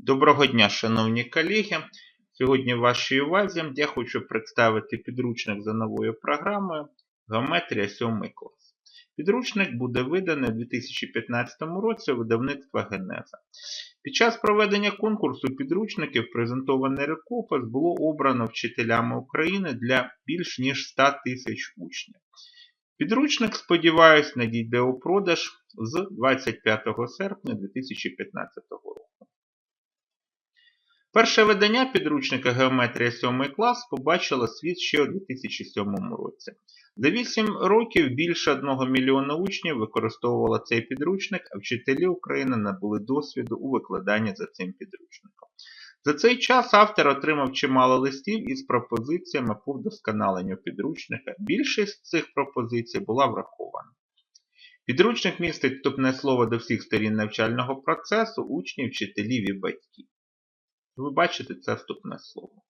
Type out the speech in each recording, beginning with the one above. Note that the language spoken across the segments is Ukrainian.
Доброго дня, шановні колеги. Сьогодні в вашій увазі я хочу представити підручник за новою програмою Геометрія 7 клас. Підручник буде виданий у 2015 році видавництва Генеза. Під час проведення конкурсу підручників презентований рукопис було обрано вчителями України для більш ніж 100 тисяч учнів. Підручник, сподіваюсь, надійде у продаж з 25 серпня 2015 року. Перше видання підручника Геометрія 7 клас побачило світ ще у 2007 році. За 8 років більше 1 мільйона учнів використовувало цей підручник, а вчителі України набули досвіду у викладанні за цим підручником. За цей час автор отримав чимало листів із пропозиціями по вдосконаленню підручника. Більшість з цих пропозицій була врахована. Підручник містить вступне слово до всіх сторін навчального процесу, учнів, вчителів і батьків. Ви бачите це вступне слово.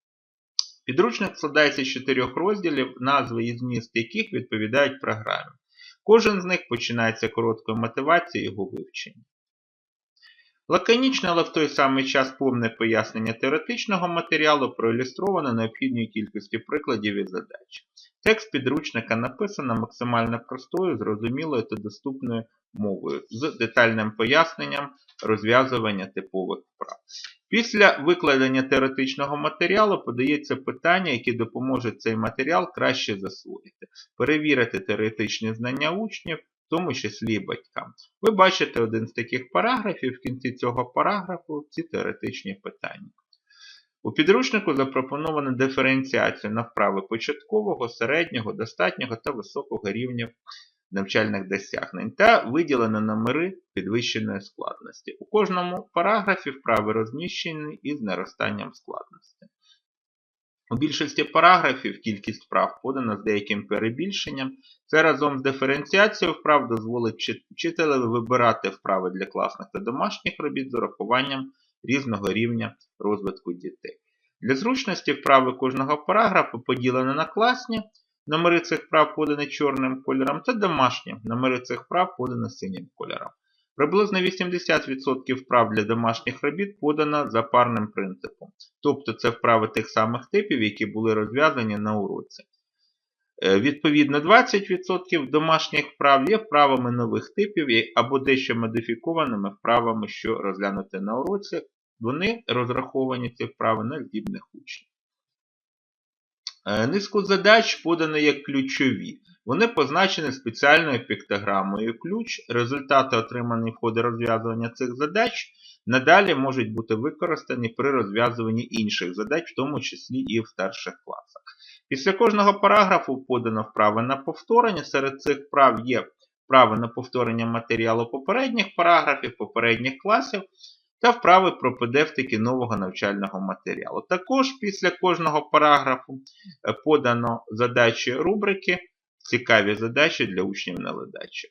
Підручник складається з чотирьох розділів, назви і зміст яких відповідають програмі. Кожен з них починається короткою мотивацією його вивчення. Лаконічне, але в той самий час повне пояснення теоретичного матеріалу проілюстровано необхідною кількістю прикладів і задач. Текст підручника написано максимально простою, зрозумілою та доступною мовою з детальним поясненням розв'язування типових вправ. Після викладення теоретичного матеріалу подається питання, які допоможуть цей матеріал краще засвоїти, перевірити теоретичні знання учнів, в тому числі батькам. Ви бачите один з таких параграфів, в кінці цього параграфу ці теоретичні питання. У підручнику запропоновано диференціацію на вправи початкового, середнього, достатнього та високого рівня навчальних досягнень та виділено номери підвищеної складності. У кожному параграфі вправи розміщені із наростанням складності. У більшості параграфів кількість вправ подана з деяким перебільшенням. Це разом з диференціацією вправ дозволить вчителеві вибирати вправи для класних та домашніх робіт з урахуванням різного рівня розвитку дітей. Для зручності вправи кожного параграфу поділені на класні, номери цих вправ подані чорним кольором, та домашні, номери цих вправ подані синім кольором. Приблизно 80% вправ для домашніх робіт подано за парним принципом, тобто це вправи тих самих типів, які були розв'язані на уроці. Відповідно, 20% домашніх вправ є вправами нових типів або дещо модифікованими вправами, що розглянуті на уроці. Вони розраховані ці вправи на здібних учнів. Низку задач подано як ключові. Вони позначені спеціальною піктограмою ключ. Результати, отримані в ході розв'язування цих задач, надалі можуть бути використані при розв'язуванні інших задач, в тому числі і в старших класах. Після кожного параграфу подано вправи на повторення. Серед цих вправ є вправи на повторення матеріалу попередніх параграфів, попередніх класів та вправи про педевтики нового навчального матеріалу. Також після кожного параграфу подано задачі рубрики, цікаві задачі для учнів на ледачі.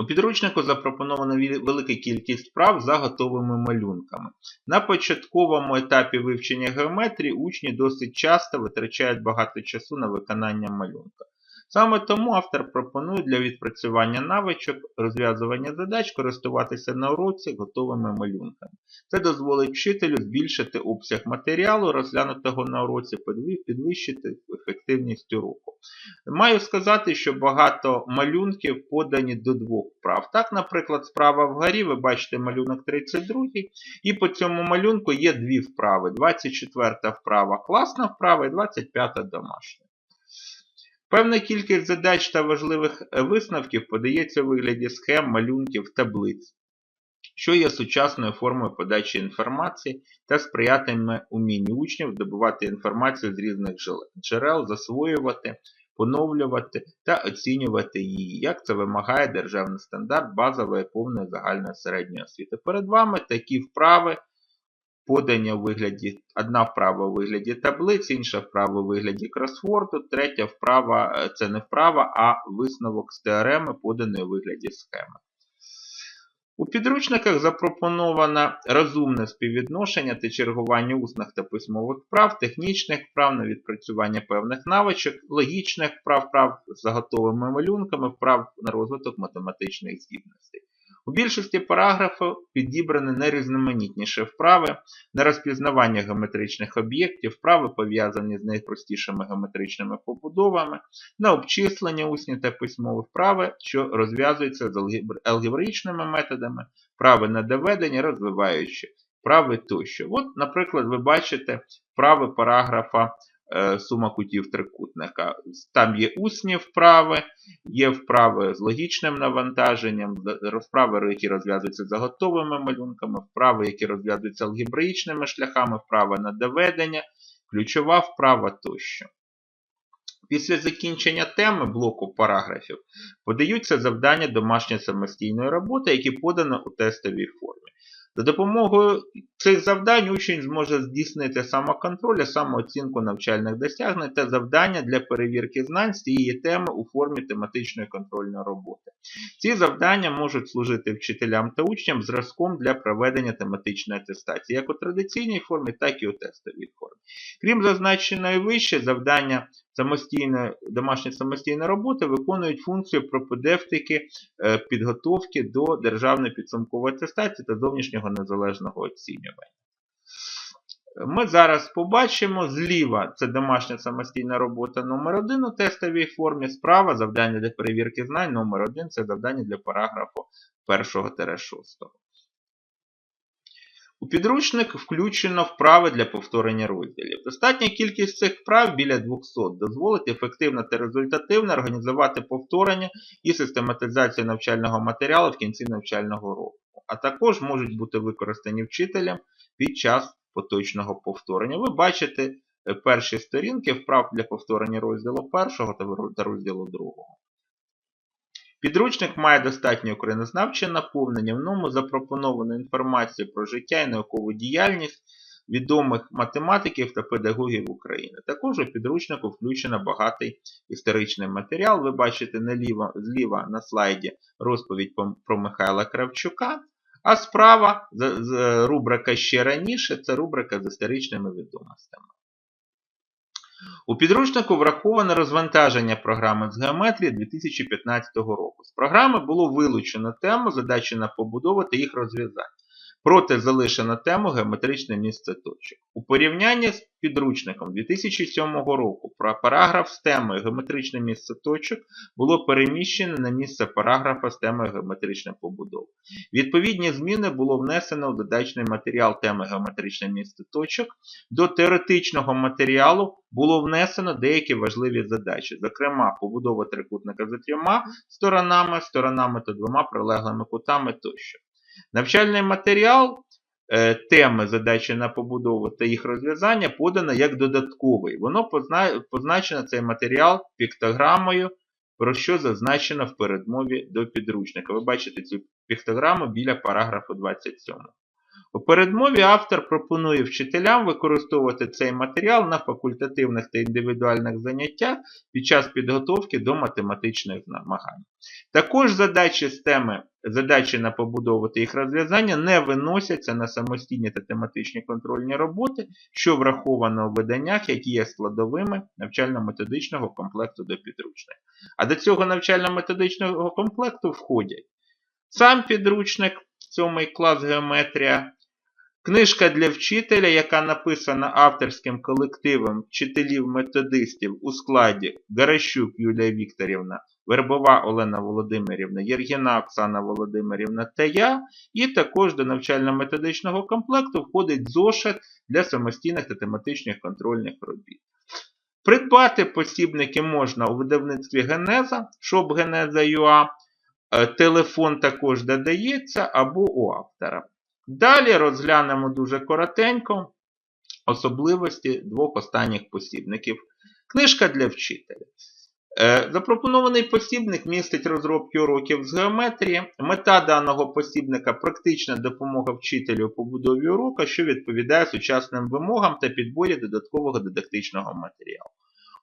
У підручнику запропонована велика кількість вправ за готовими малюнками. На початковому етапі вивчення геометрії учні досить часто витрачають багато часу на виконання малюнка. Саме тому автор пропонує для відпрацювання навичок розв'язування задач користуватися на уроці готовими малюнками. Це дозволить вчителю збільшити обсяг матеріалу, розглянутого на уроці, підвищити ефективність уроку. Маю сказати, що багато малюнків подані до двох вправ. Так, наприклад, справа вгорі, ви бачите малюнок 32, і по цьому малюнку є дві вправи. 24 вправа класна вправа і 25 домашня. Певна кількість задач та важливих висновків подається у вигляді схем, малюнків, таблиць, що є сучасною формою подачі інформації та сприятиме умінню учнів добувати інформацію з різних джерел, засвоювати, поновлювати та оцінювати її, як це вимагає державний стандарт базової повної загальної середньої освіти. Перед вами такі вправи подання у вигляді, одна вправа у вигляді таблиць, інша вправа у вигляді кросворду, третя вправа це не вправа, а висновок з теореми, поданий у вигляді схеми. У підручниках запропоновано розумне співвідношення та чергування усних та письмових вправ, технічних вправ на відпрацювання певних навичок, логічних вправ, вправ з готовими малюнками, вправ на розвиток математичних здібностей. У більшості параграфів підібрані найрізноманітніші вправи на розпізнавання геометричних об'єктів, вправи пов'язані з найпростішими геометричними побудовами, на обчислення усні та письмові вправи, що розв'язуються з алгебр- алгебраїчними методами, вправи на доведення, розвиваючі вправи тощо. От, наприклад, ви бачите вправи параграфа сума кутів трикутника. Там є усні вправи, є вправи з логічним навантаженням, вправи, які розв'язуються за готовими малюнками, вправи, які розв'язуються алгебраїчними шляхами, вправи на доведення, ключова вправа тощо. Після закінчення теми блоку параграфів подаються завдання домашньої самостійної роботи, які подано у тестовій формі. За допомогою цих завдань учень зможе здійснити самоконтроль, а самооцінку навчальних досягнень та завдання для перевірки знань з цієї теми у формі тематичної контрольної роботи. Ці завдання можуть служити вчителям та учням зразком для проведення тематичної атестації, як у традиційній формі, так і у тестовій формі. Крім зазначеної вище, завдання самостійної, домашньої самостійної роботи виконують функцію пропедевтики е, підготовки до державної підсумкової атестації та зовнішнього незалежного оцінювання. Ми зараз побачимо зліва це домашня самостійна робота номер 1 у тестовій формі, справа завдання для перевірки знань номер 1 це завдання для параграфу 1-6. У підручник включено вправи для повторення розділів. Достатня кількість цих вправ біля 200 дозволить ефективно та результативно організувати повторення і систематизацію навчального матеріалу в кінці навчального року, а також можуть бути використані вчителем під час поточного повторення. Ви бачите е, перші сторінки вправ для повторення розділу 1 та розділу 2. Підручник має достатньо українознавче наповнення, в ньому запропоновано інформацію про життя і наукову діяльність відомих математиків та педагогів України. Також у підручнику включено багатий історичний матеріал. Ви бачите наліво, зліва на слайді розповідь про Михайла Кравчука, а справа з- рубрика ще раніше це рубрика з історичними відомостями. У підручнику враховано розвантаження програми з геометрії 2015 року. З програми було вилучено тему задачі на побудову та їх розв'язання. Проте залишено тему геометричне місце точок. У порівнянні з підручником 2007 року параграф з темою геометричне місце точок було переміщено на місце параграфа з темою геометрична побудова. Відповідні зміни було внесено в додачний матеріал теми геометричне місце точок. До теоретичного матеріалу було внесено деякі важливі задачі, зокрема побудова трикутника за трьома сторонами, сторонами та двома прилеглими кутами тощо. Навчальний матеріал е, теми задачі на побудову та їх розв'язання подано як додатковий. Воно позначено цей матеріал піктограмою, про що зазначено в передмові до підручника. Ви бачите цю піктограму біля параграфу 27. У передмові автор пропонує вчителям використовувати цей матеріал на факультативних та індивідуальних заняттях під час підготовки до математичних намагань. Також задачі з теми задачі на побудову та їх розв'язання не виносяться на самостійні та тематичні контрольні роботи, що враховано у виданнях, які є складовими навчально-методичного комплекту до підручника. А до цього навчально-методичного комплекту входять сам підручник, 7 клас геометрія, Книжка для вчителя, яка написана авторським колективом вчителів-методистів у складі Гаращук Юлія Вікторівна, Вербова Олена Володимирівна, Єргіна Оксана Володимирівна та я, і також до навчально-методичного комплекту входить зошит для самостійних та тематичних контрольних робіт. Придбати посібники можна у видавництві Генеза, шоп Генеза.ua, телефон також додається або у автора. Далі розглянемо дуже коротенько особливості двох останніх посібників. Книжка для вчителя. Е, Запропонований посібник містить розробки уроків з геометрії. Мета даного посібника практична допомога вчителю у побудові урока, що відповідає сучасним вимогам та підборі додаткового дидактичного матеріалу.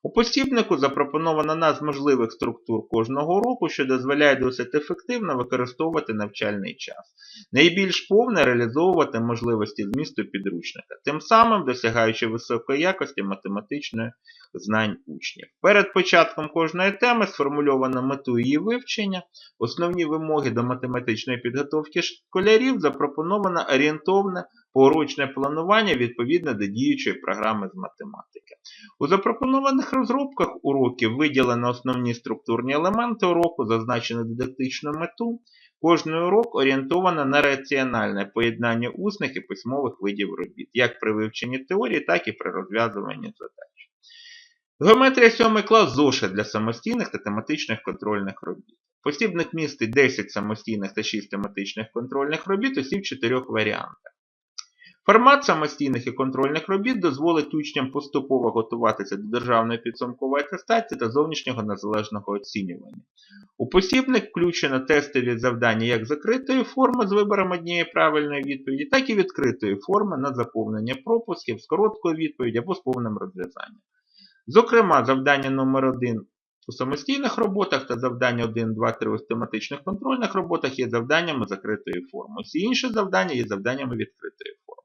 У посібнику запропонована одна з можливих структур кожного року, що дозволяє досить ефективно використовувати навчальний час. Найбільш повне реалізовувати можливості змісту підручника, тим самим досягаючи високої якості математичної знань учнів. Перед початком кожної теми сформульовано мету її вивчення, основні вимоги до математичної підготовки школярів, запропоновано орієнтовне поурочне планування відповідно до діючої програми з математики. У запропонованих розробках уроків виділено основні структурні елементи уроку, зазначено дидактичну мету. Кожний урок орієнтовано на раціональне поєднання усних і письмових видів робіт, як при вивченні теорії, так і при розв'язуванні задач. Геометрія 7 клас зошит для самостійних та тематичних контрольних робіт. Посібник містить 10 самостійних та 6 тематичних контрольних робіт усі в чотирьох варіантах. Формат самостійних і контрольних робіт дозволить учням поступово готуватися до державної підсумкової атестації та зовнішнього незалежного оцінювання. У посібник включено тестові завдання як закритої форми з вибором однієї правильної відповіді, так і відкритої форми на заповнення пропусків з короткою відповіддю або з повним розв'язанням. Зокрема, завдання номер 1 у самостійних роботах та завдання 1, 2, 3 у тематичних контрольних роботах є завданнями закритої форми. Всі інші завдання є завданнями відкритої форми.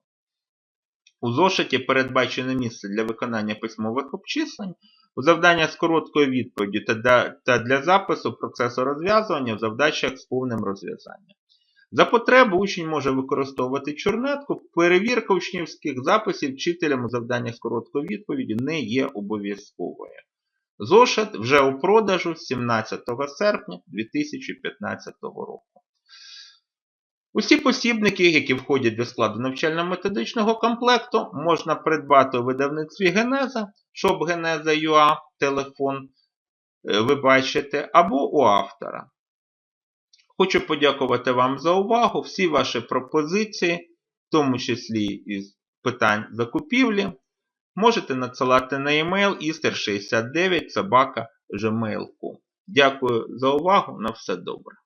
У зошиті передбачене місце для виконання письмових обчислень, у завданнях з короткою відповіддю та для, запису процесу розв'язування в завдачах з повним розв'язанням. За потреби учень може використовувати чорнетку. Перевірка учнівських записів вчителям у завданнях з короткою відповіді не є обов'язковою. Зошит вже у продажу 17 серпня 2015 року. Усі посібники, які входять до складу навчально-методичного комплекту, можна придбати у видавництві Генеза, щоб Генеза UA, телефон е, ви бачите, або у автора. Хочу подякувати вам за увагу. Всі ваші пропозиції, в тому числі із питань закупівлі, можете надсилати на e-mail ister69 собака. Дякую за увагу. На все добре.